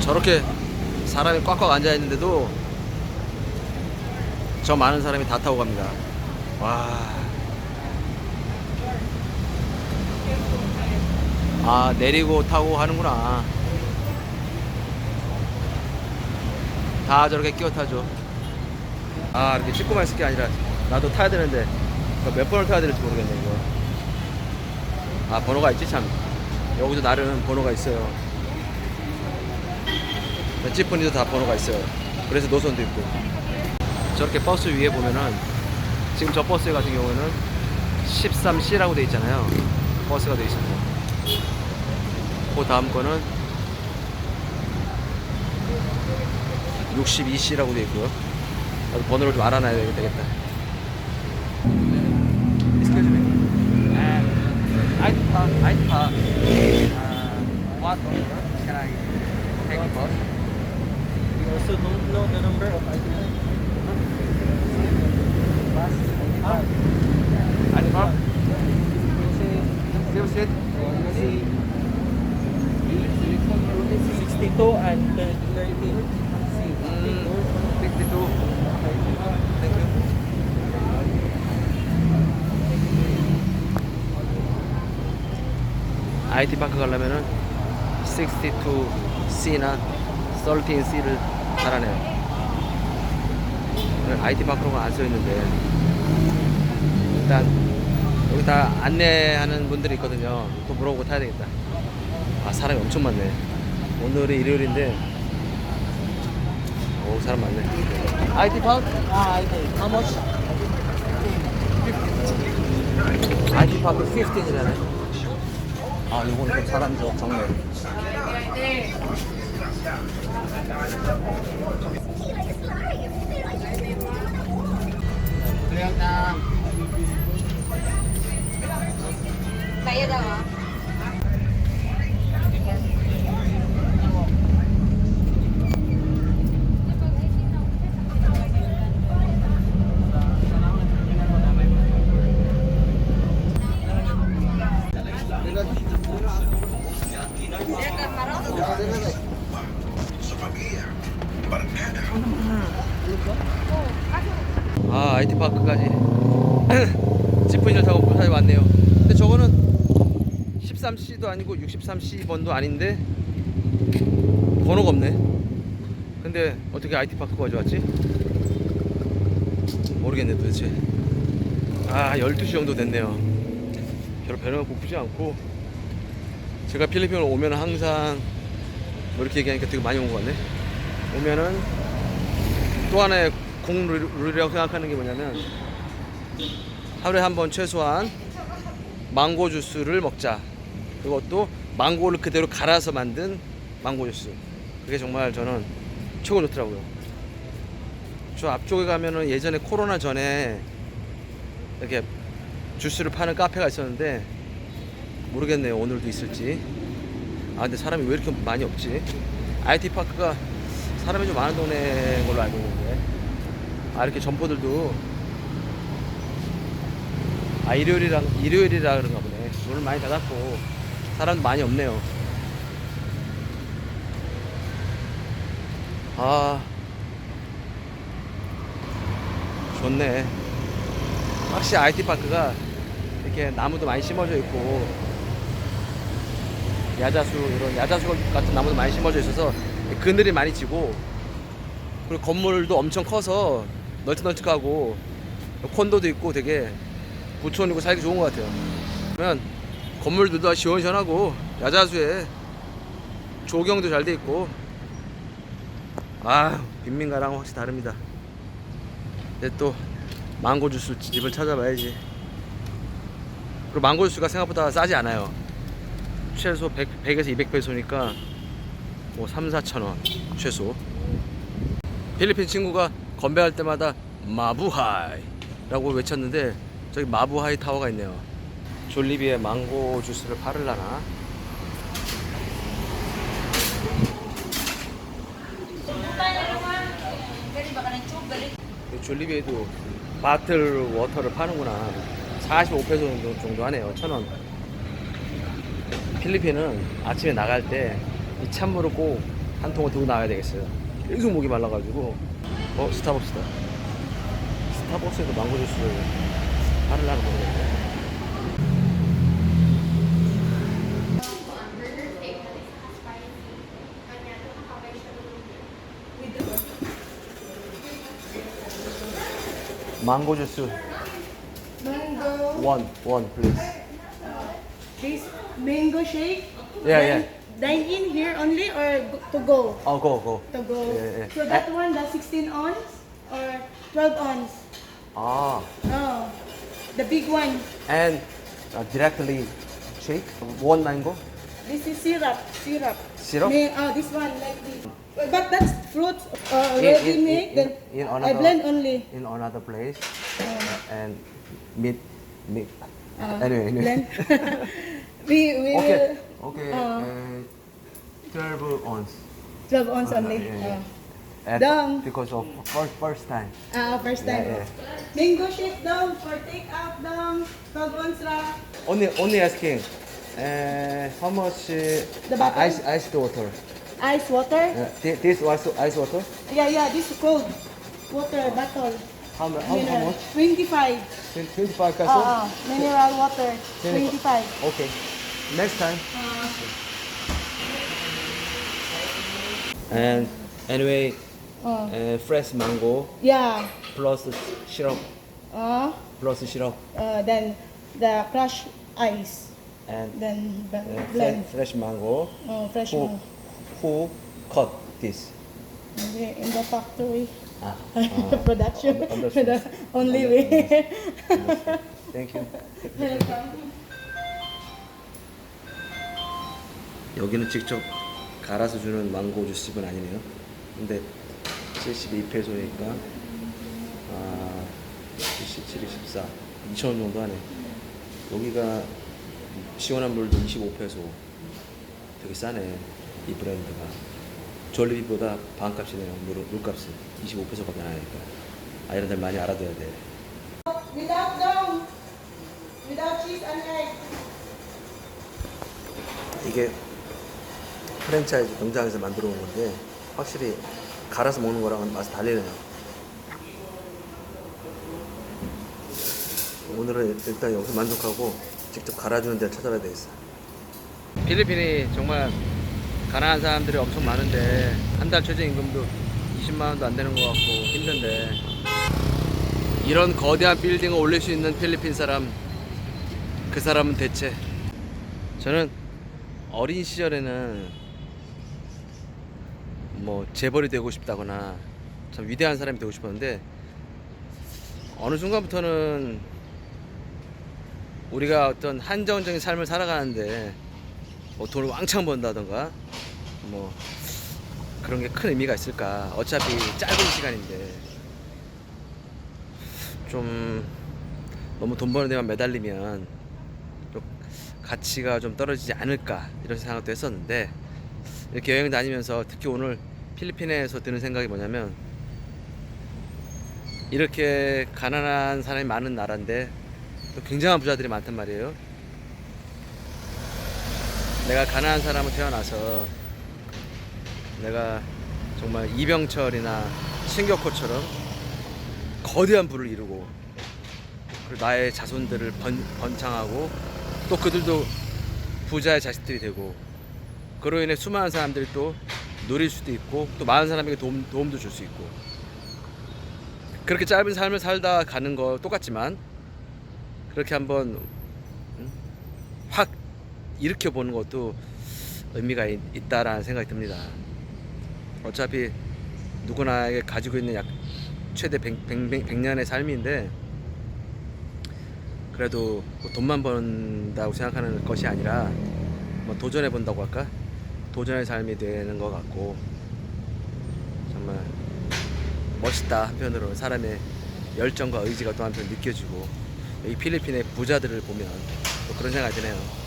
저렇게 사람이 꽉꽉 앉아 있는데도 저 많은 사람이 다 타고 갑니다. 와. 아, 내리고 타고 하는구나. 다 저렇게 끼워 타죠. 아, 이렇게 찍고만 있을 게 아니라 나도 타야 되는데 이거 몇 번을 타야 될지 모르겠네, 이거. 아, 번호가 있지, 참. 여기도 나름 번호가 있어요. 찌푸니도 다 번호가 있어요. 그래서 노선도 있고. 저렇게 버스 위에 보면은 지금 저 버스 같은 경우는 13C라고 돼 있잖아요. 버스가 돼 있습니다. 그 다음 거는 62C라고 돼 있고요. 번호를 좀 알아놔야 되겠다. I thought, I thought, uh, what can I take bus? Also don't know the number of ID? Bus, 밥? Say, Still sit? say, 62 and 13. Mm, 62. Thank you. IT 파크 가려면은 62C나 13C를 달아내요. IT 파크로가 안 써 있는데 일단 여기 다 안내하는 분들이 있거든요. 또 물어보고 타야 되겠다. 아 사람이 엄청 많네. 오늘이 일요일인데 오 사람 많네. IT 파크? Ah, ID. How? IT 파크 15이라네. 아, 요거는 좀 사람 좀 적네. Kaya daw ah. IT 파크까지. 지프인을 타고 무사히 왔네요. 근데 저거는 13C도 아니고 63C 번도 아닌데 번호가 없네. 근데 어떻게 IT 파크가 가져왔지? 모르겠네 도대체. 아, 12시 정도 됐네요. 별로 배는 고프지 않고 제가 필리핀을 오면 항상 뭐 이렇게 얘기하니까 되게 많이 온 것 같네. 오면은 또 하나의 국룰이라고 생각하는 게 뭐냐면 하루에 한 번 최소한 망고 주스를 먹자. 그것도 망고를 그대로 갈아서 만든 망고 주스. 그게 정말 저는 최고 좋더라고요. 저 앞쪽에 가면은 예전에 코로나 전에 이렇게 주스를 파는 카페가 있었는데 모르겠네요. 오늘도 있을지. 아 근데 사람이 왜 이렇게 많이 없지? IT 파크가 사람이 좀 많은 동네인 걸로 알고 있는데 아 이렇게 점포들도. 아 일요일이랑 일요일이라 그런가 보네. 오늘 많이 닫았고 사람도 많이 없네요. 아. 좋네. 확실히 IT 파크가 이렇게 나무도 많이 심어져 있고 야자수 이런 야자수 같은 나무도 많이 심어져 있어서 그늘이 많이 지고 그리고 건물도 엄청 커서 널찍널찍하고 콘도도 있고 되게 부촌이고 살기 좋은 것 같아요. 그러면 건물들도 다 시원시원하고 야자수에 조경도 잘 돼 있고 아 빈민가랑 확실히 다릅니다. 근데 또 망고 주스 집을 찾아봐야지. 그리고 망고 주스가 생각보다 싸지 않아요. 최소 100, 100에서 200페소니까 뭐 3, 4천 원 최소. 필리핀 친구가 건배할 때마다 마부하이라고 외쳤는데 저기 마부하이 타워가 있네요. 졸리비에 망고 주스를 팔을라나? 이 졸리비에도 바틀 워터를 파는구나. 45페소 정도 하네요. 천 원. 필리핀은 아침에 나갈 때 이 찬물을 꼭 한 통을 들고 나와야 되겠어요. 계속 목이 말라가지고 어 스타벅스다. 스타벅스에도 망고 주스를 팔으려는 모르겠네. 망고 주스 Mango. 원, 원, please. This mango shake. Yeah, Dine- Dine in here only or to go? Oh, go, go. To go. Yeah, yeah. So that one, the 16 ounce or 12 ounce? Ah, Oh, the big one. and uh, directly shake one mango. This is syrup, syrup. Syrup? May, oh, this one like this. But but that's fruit uh, already in- made. in- Then in I blend only. in another place uh, and meet meet. Uh, anyway, anyway. blend. we we okay. will okay Uh. uh, 12 ounce 12 ounce Uh, only. yeah, yeah. Uh, Down. because of first first time Ah, first time. Yeah, Mango shake down for take out down. 12 ounce ra. only only asking uh, how much uh, The bottle? ice iced water Ice water. uh, thi- this was ice water Yeah, yeah, this is cold. Water bottle. how, mu- how, how Mineral. much 25. 25 peso Ah, ah, mineral water. 25. 25. okay next time Ah, and anyway oh. uh, fresh mango Yeah. plus syrup Uh, plus syrup uh, then the crushed ice. and Then b- uh, blend. fresh, fresh mango Oh, fresh who one. who cut this Okay, In the factory. ah, Production. un- understood. the only way. thank you Welcome. 여기는 직접 갈아서 주는 망고 주스집은 아니네요. 근데 72페소니까 아 77, 24 2,000원 정도 하네. 여기가 시원한 물도 25페소. 되게 싸네 이 브랜드가. 졸리비보다 반값이네요 물, 물값은. 25페소밖에 안 하니까. 아이런들 많이 알아둬야 돼. Without down. Without cheese and egg. 이게 프랜차이즈 공장에서 만들어 온 건데 확실히 갈아서 먹는 거랑은 맛이 달리네요. 오늘은 일단 여기서 만족하고 직접 갈아주는 데를 찾아봐야 되겠어. 필리핀이 정말 가난한 사람들이 엄청 많은데 한 달 최저 임금도 20만 원도 안 되는 것 같고 힘든데 이런 거대한 빌딩을 올릴 수 있는 필리핀 사람 그 사람은 대체 저는 어린 시절에는 뭐 재벌이 되고 싶다거나 참 위대한 사람이 되고 싶었는데 어느 순간부터는 우리가 어떤 한정적인 삶을 살아가는데 뭐 돈을 왕창 번다던가 뭐 그런 게 큰 의미가 있을까? 어차피 짧은 시간인데. 좀 너무 돈 버는 데만 매달리면 좀 가치가 좀 떨어지지 않을까? 이런 생각도 했었는데 이렇게 여행 다니면서 특히 오늘 필리핀에서 드는 생각이 뭐냐면 이렇게 가난한 사람이 많은 나라인데 또 굉장한 부자들이 많단 말이에요. 내가 가난한 사람으로 태어나서 내가 정말 이병철이나 신격호처럼 거대한 부를 이루고 그리고 나의 자손들을 번, 번창하고 또 그들도 부자의 자식들이 되고 그로 인해 수많은 사람들이 또 누릴 수도 있고 또 많은 사람에게 도움, 도움도 줄 수 있고 그렇게 짧은 삶을 살다 가는 거 똑같지만 그렇게 한번 음, 확 일으켜 보는 것도 의미가 있, 있다라는 생각이 듭니다. 어차피 누구나에게 가지고 있는 약 최대 100, 100, 100년의 삶인데 그래도 뭐 돈만 번다고 생각하는 것이 아니라 뭐 도전해 본다고 할까? 도전의 삶이 되는 것 같고 정말 멋있다 한편으로 사람의 열정과 의지가 또 한편 느껴지고 이 필리핀의 부자들을 보면 또 그런 생각이 드네요.